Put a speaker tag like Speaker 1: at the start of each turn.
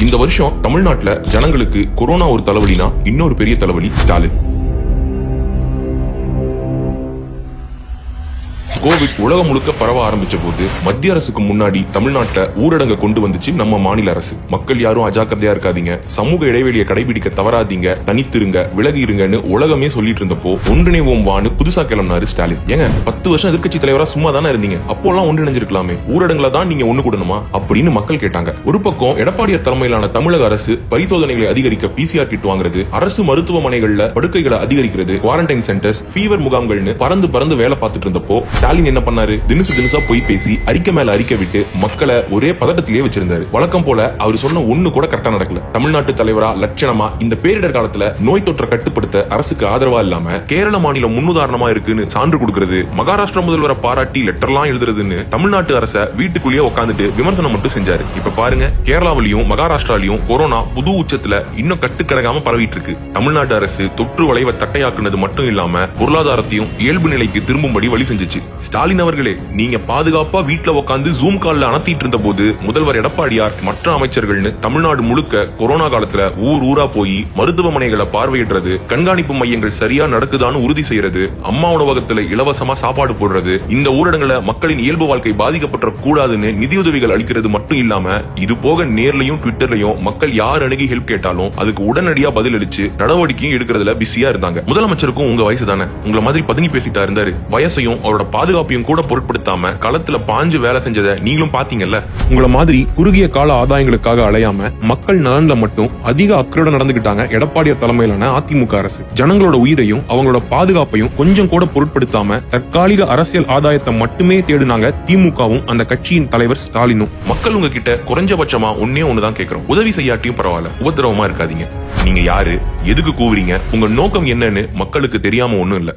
Speaker 1: இந்த வருஷம் தமிழ்நாட்டுல ஜனங்களுக்கு கொரோனா ஒரு தலைவலினா இன்னொரு பெரிய தலைவலி ஸ்டாலின். கோவிட் உலகம் முழுக்க பரவ ஆரம்பிச்ச போது மத்திய அரசுக்கு முன்னாடி தமிழ்நாட்டை ஊரடங்க கொண்டு வந்துச்சு நம்ம மாநில அரசு. மக்கள் யாரும் அஜாக்கிரதையா இருக்காதீங்க. சமூக இடைவெளியை கடைபிடிக்க தவறாதீங்க. தனித்திருங்க விலகி இருங்கன்னு உலகமே சொல்லிட்டு இருந்தப்போ ஒன்றிணைவோம் வான்னு புதுசா கிளம்பினாரு ஸ்டாலின். ஏங்க பத்து வருஷம் எதிர்கட்சி தலைவரா சும்மா தானே இருந்தீங்க? அப்போல்லாம் ஒன்றிணைஞ்சிருக்கலாமே. ஊரடங்குல தான் நீங்க ஒண்ணு கூடணுமா? அப்படின்னு மக்கள் கேட்டாங்க. ஒரு பக்கம் எடப்பாடியார் தலைமையிலான தமிழக அரசு பரிசோதனைகளை அதிகரிக்க பிசிஆர் கிட் வாங்குறது அரசு மருத்துவமனைகள்ல படுக்கைகளை அதிகரிக்கிறது குவாரண்டைன் சென்டர்ஸ் ஃபீவர் முகாம்கள்னு பறந்து பறந்து வேலை பார்த்துட்டு இருந்தப்போ ஸ்டாலின் என்ன பண்ணாரு? தினுசு தினுசா போய் பேசி அறிக்கை மேல அறிக்கை விட்டு மக்களை ஒரே பதட்டத்திலேயே வச்சிருந்தாரு. வழக்கம் போல அவர் சொன்ன ஒண்ணு கூட கரெக்டா நடக்கல. தமிழ்நாட்டு தலைவரா லட்சணமா இந்த பேரிடர் காலத்துல நோய் தொற்றை கட்டுப்படுத்த அரசுக்கு ஆதரவா இல்லாம கேரள மாநிலம் முன்னுதாரணமா இருக்குன்னு சான்று கொடுக்கறது மகாராஷ்டிரா முதல்வரை பாராட்டி லெட்டர்லாம் எழுதுறதுன்னு தமிழ்நாட்டு அரச வீட்டுக்குள்ளேயே உட்காந்துட்டு விமர்சனம் மட்டும் செஞ்சாரு. இப்ப பாருங்க கேரளாவிலையும் மகாராஷ்டிராலையும் கொரோனா புது உச்சத்துல இன்னும் கட்டுக்கடங்காம பரவிட்டு இருக்கு தமிழ்நாட்டு அரசு தொற்று வளைவை தட்டையாக்குனது மட்டும் இல்லாம பொருளாதாரத்தையும் இயல்பு நிலைக்கு திரும்பும்படி வழி செஞ்சுச்சு. ஸ்டாலின் அவர்களே நீங்க பாதுகாப்பா வீட்ல உட்காந்து ஜூம் கால்ல அனத்திட்டு இருந்த போது முதல்வர் எடப்பாடியார் மற்ற அமைச்சர்கள்னு தமிழ்நாடு முழுக்க கொரோனா காலத்துல ஊர் ஊரா போய் மருத்துவமனைகளை பார்வையிடுறது கண்காணிப்பு மையங்கள் சரியா நடக்குதான்னு உறுதி செய்யறது அம்மா உணவகத்துல இலவசமா சாப்பாடு போடுறது இந்த ஊரடங்குல மக்களின் இயல்பு வாழ்க்கை பாதிக்கப்பட்ட கூடாதுன்னு நிதியுதவிகள் அளிக்கிறது மட்டும் இல்லாம இது போக நேர்லயும் ட்விட்டர்லயும் மக்கள் யார் அணுகி ஹெல்ப் கேட்டாலும் அதுக்கு உடனடியா பதில் அளிச்சு நடவடிக்கையும் எடுக்கிறதுல பிஸியா இருந்தாங்க. முதலமைச்சருக்கும் உங்க வயசு தானே? உங்களை மாதிரி பதுங்கி பேசிட்டா இருந்தாரு. வயசையும் அவரோட பாதுகாப்பையும் கூட பொருட்படுத்தாம களத்துல பாஞ்சு வேலை செஞ்சதை நீங்களும் பாத்தீங்கல்ல? உங்களை மாதிரி குறுகிய கால ஆதாயங்களுக்காக அலையாம மக்கள் நலன்ல மட்டும் அதிக அக்கறையோட நடந்துகிட்டாங்க எடப்பாடியார் தலைமையிலான அதிமுக அரசு. ஜனங்களோட உயிரையும் அவங்களோட பாதுகாப்பையும் கொஞ்சம் கூட பொருட்படுத்தாம தற்காலிக அரசியல் ஆதாயத்தை மட்டுமே தேடினாங்க திமுகவும் அந்த கட்சியின் தலைவர் ஸ்டாலினும். மக்கள் உங்ககிட்ட குறைஞ்சபட்சமா ஒன்னே ஒண்ணுதான் கேக்குறோம். உதவி செய்யாட்டியும் பரவாயில்ல. உபதிரவமா இருக்காதீங்க. நீங்க யாரு? எதுக்கு கூவுறீங்க? உங்க நோக்கம் என்னன்னு மக்களுக்கு தெரியாம ஒண்ணும் இல்ல.